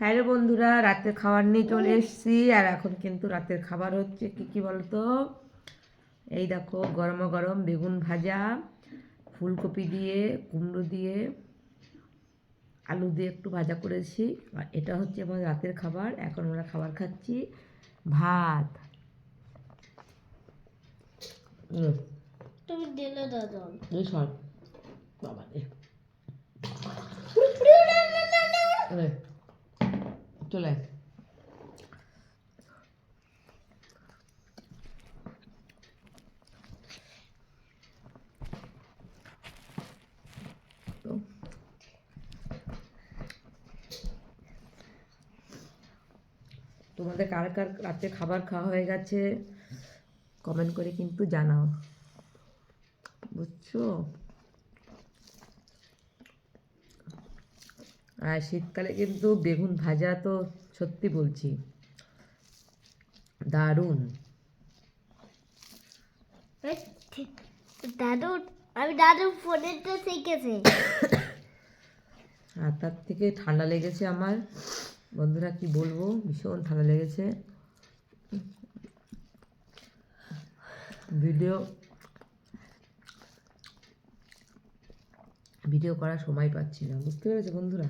Hello বন্ধুরা রাতের খাবার নিয়ে চলে এসেছি। আর এখন কিন্তু রাতের খাবার হচ্ছে কি কি বলতো? এই দেখো গরম গরম বেগুন ভাজা ফুলকপি দিয়ে কুমড়ো দিয়ে আলু দিয়ে একটু ভাজা করেছি। আর এটা হচ্ছে আমার রাতের খাবার। এখন আমরা খাবার খাচ্ছি ভাত। উম, তুমি দিলে দাদা বাবা রে। চলে। তোমাদের কার কার রাতে খাবার খাওয়া হয়ে গেছে? কমেন্ট করে কিন্তু জানাও। বুঝছ? আর শীতকালে কিন্তু বেগুন ভাজা তো সত্যি বলছি। দারুণ। দাদু আমি দাদু ফোনেরটা শিখেছি। আর তার থেকে ঠান্ডা লেগেছে আমার। বন্ধুরা কি বলব? ভীষণ ঠান্ডা লেগেছে। ভিডিও ভিডিও করার সময় পাচ্ছি না। বুঝতে পেরেছ বন্ধুরা?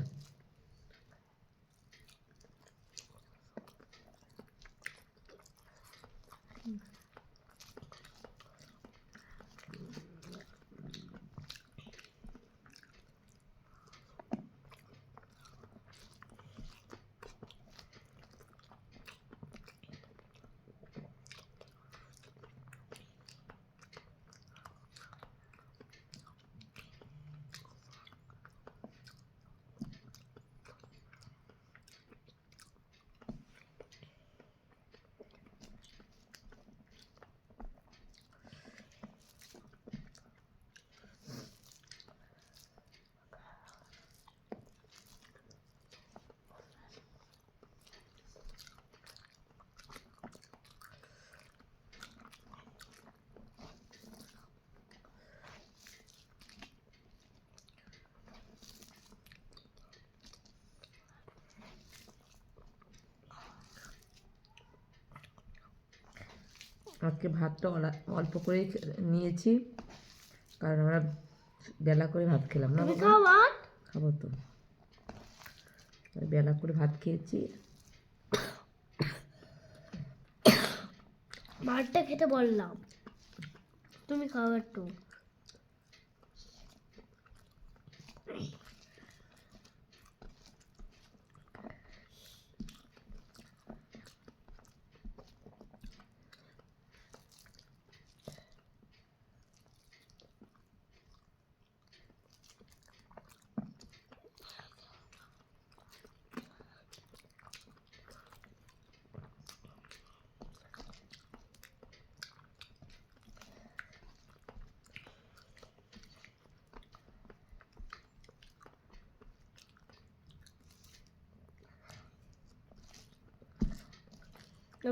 আজকে ভাতটা অলা- অল্প করেই নিয়েছি। কারণ আমরা বেলা করে ভাত খেলাম না খাব তো। বেলা করে ভাত খেয়েছি। ভাতটা খেতে বললাম। তুমি খাও একটু।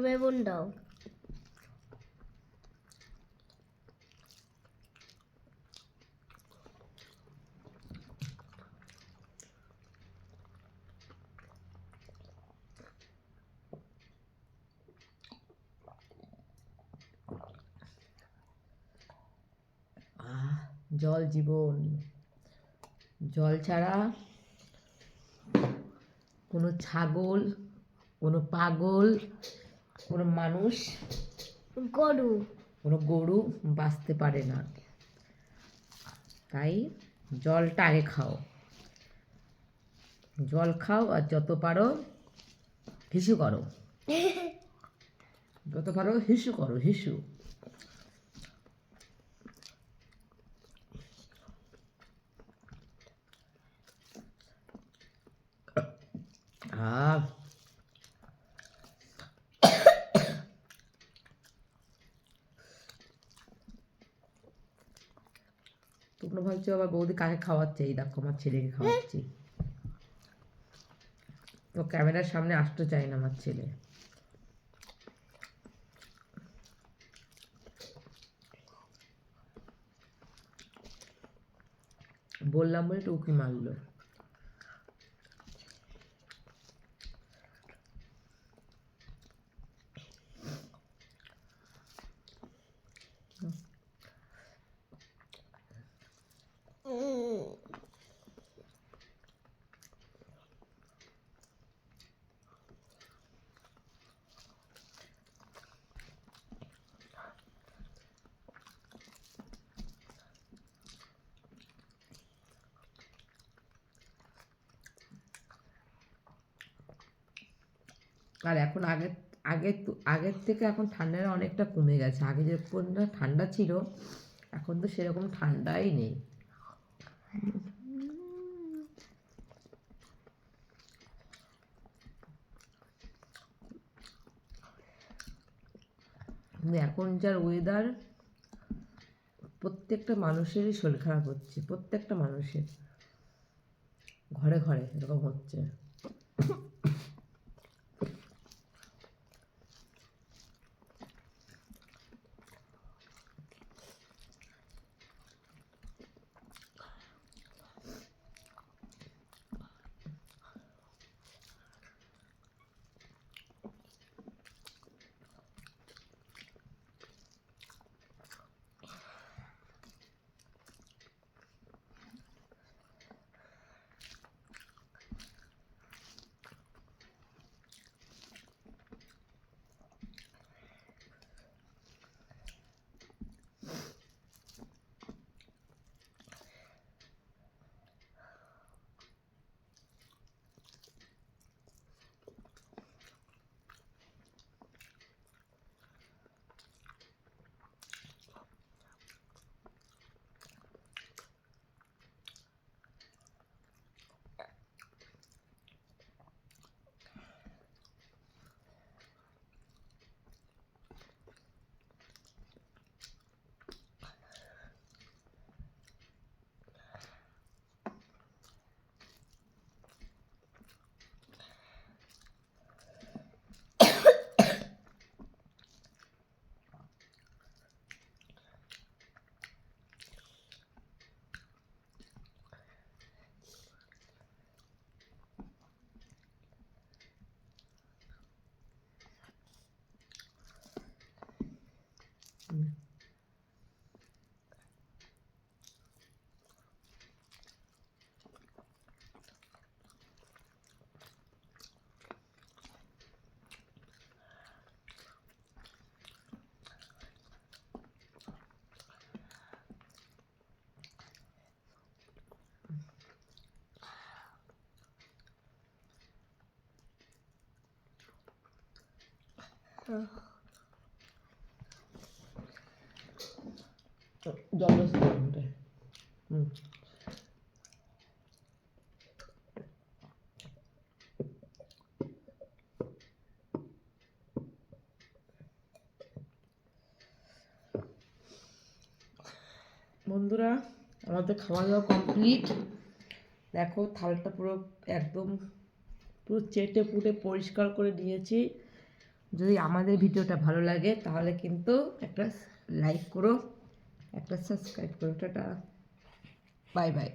বেগুন দাও আহ জল জীবন। জল ছাড়া কোনো ছাগল কোনো পাগল কোনো মানুষ গরু। কোনো গরু বাঁচতে পারে না। তাই জলটা আগে খাও। জল খাও আর যত পারো হিসু করো। যত পারো হিসু করো হিসু। আহ তোমরা ভাবছ আবার বৌদি কাকে খাওয়াচ্ছে? এই দেখো, আমার ছেলেকে খাওয়াচ্ছি। তো ক্যামেরার সামনে আসতে চায় না আমার ছেলে। বললাম বলে টুকি মারলো। আর এখন আগের আগের তো- আগের থেকে এখন ঠান্ডাটা অনেকটা কমে গেছে। আগে যেরকম না ঠান্ডা ছিল, এখন তো সেরকম ঠান্ডাই নেই। এখন যার ওয়েদার প্রত্যেকটা মানুষেরই শরীর খারাপ হচ্ছে, প্রত্যেকটা মানুষের। ঘরে ঘরে এরকম হচ্ছে। বন্ধুরা, আমাদের খাওয়া দাওয়া কমপ্লিট দেখো, থালটা পুরো একদম পুরো চেটে পুটে পরিষ্কার করে নিয়েছি। যদি আমাদের ভিডিওটা ভালো লাগে, তাহলে কিন্তু একটা লাইক করো, একটা সাবস্ক্রাইব করো, টাটা। Bye bye